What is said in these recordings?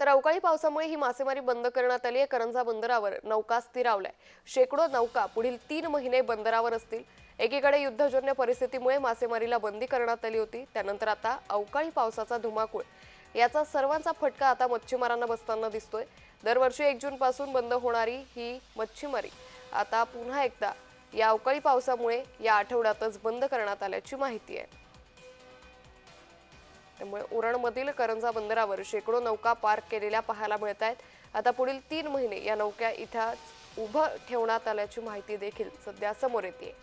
तर अवकाळी पावसामुळे ही मासेमारी बंद करण्यात आली आहे. करंजा बंदरावर नौका स्थिरावल्या. शेकडो नौका पुढील तीन महिने बंदरावर असतील. एकीकडे युद्धजन्य परिस्थितीमुळे मासेमारीला बंदी करण्यात आली होती. त्यानंतर आता अवकाळी पावसाचा धुमाकूळ. याचा सर्वांचा फटका आता मच्छीमारांना बसताना दिसतोय. दरवर्षी एक जून पासून बंद होणारी ही मच्छीमारी आता पुन्हा एकदा या अवकाळी पावसामुळे या आठवड्यातच बंद करण्यात आल्याची माहिती आहे. त्यामुळे उरणमधील करंजा बंदरावर शेकडो नौका पार्क केलेल्या पाहायला मिळत आहेत. आता पुढील तीन महिने या नौक्या इथं उभं ठेवण्यात आल्याची माहिती देखील सध्या समोर येते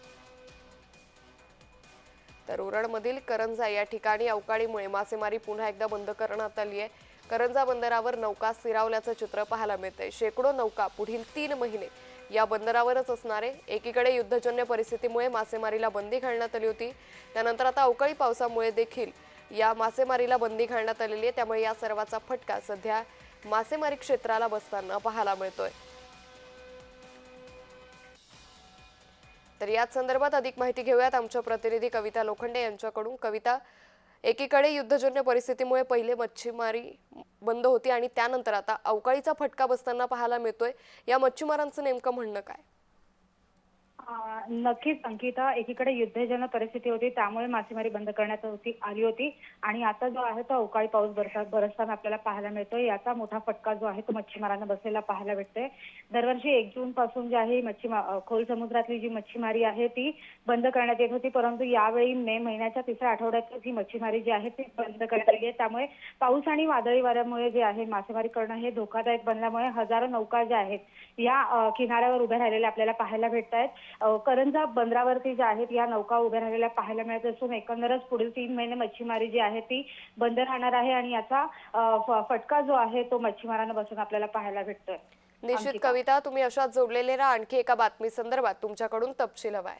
तर उरणमधील करंजा या ठिकाणी अवकाळीमुळे मासेमारी पुन्हा एकदा बंद करण्यात आली आहे. करंजा बंदरावर नौका स्थिरावल्याचं चित्र पाहायला मिळतंय. शेकडो नौका पुढील तीन महिने या बंदरावरच असणारे. एकीकडे युद्धजन्य परिस्थितीमुळे मासेमारीला बंदी घालण्यात आली होती. त्यानंतर आता अवकाळी पावसामुळे देखील या मासेमारीला बंदी घालण्यात आलेली आहे. त्यामुळे या सर्वाचा फटका सध्या मासेमारी क्षेत्राला बसताना पाहायला मिळतोय. तर याच संदर्भात अधिक माहिती घेऊयात. आमच्या प्रतिनिधी कविता लोखंडे यांच्याकडून. कविता एकीकडे युद्धजन्य परिस्थितीमुळे पहिले मच्छीमारी बंद होती आणि त्यानंतर आता अवकाळीचा फटका बसताना पाहायला मिळतोय. या मच्छीमारांचं नेमकं म्हणणं काय? नक्कीच अंकिता. एकीकडे युद्धजन्य परिस्थिती होती त्यामुळे मासेमारी बंद करण्यात होती आली होती. आणि आता जो आहे तो अवकाळी पाऊस बरसा बरसताना आपल्याला पाहायला मिळतोय. याचा मोठा फटका जो आहे तो मच्छीमारांना बसलेला पाहायला भेटतोय. दरवर्षी एक जून पासून जी आहे मच्छीमा खोल समुद्रातली जी मच्छीमारी आहे ती बंद करण्यात येत होती. परंतु यावेळी मे महिन्याच्या तिसऱ्या आठवड्यातच ही मच्छीमारी जी आहे ती बंद करण्यात आली आहे. त्यामुळे पाऊस आणि वादळी वाऱ्यामुळे जे आहे मासेमारी करणं हे धोकादायक बनल्यामुळे हजारो नौका ज्या आहेत या किनाऱ्यावर उभ्या राहिलेल्या आपल्याला पाहायला भेटत आहेत करंजा बंदरावरती ज्या आहेत या नौका उभ्या राहिलेल्या पाहायला मिळत असून एकंदरच पुढील तीन महिने मच्छीमारी जी आहे ती बंद राहणार आहे आणि याचा फटका जो आहे तो मच्छीमारांना बसून आपल्याला पाहायला भेटतोय. निश्चित. कविता तुम्ही अशाच जोडलेले राहा. आणखी एका बातमी संदर्भात तुमच्याकडून तपशील हवाय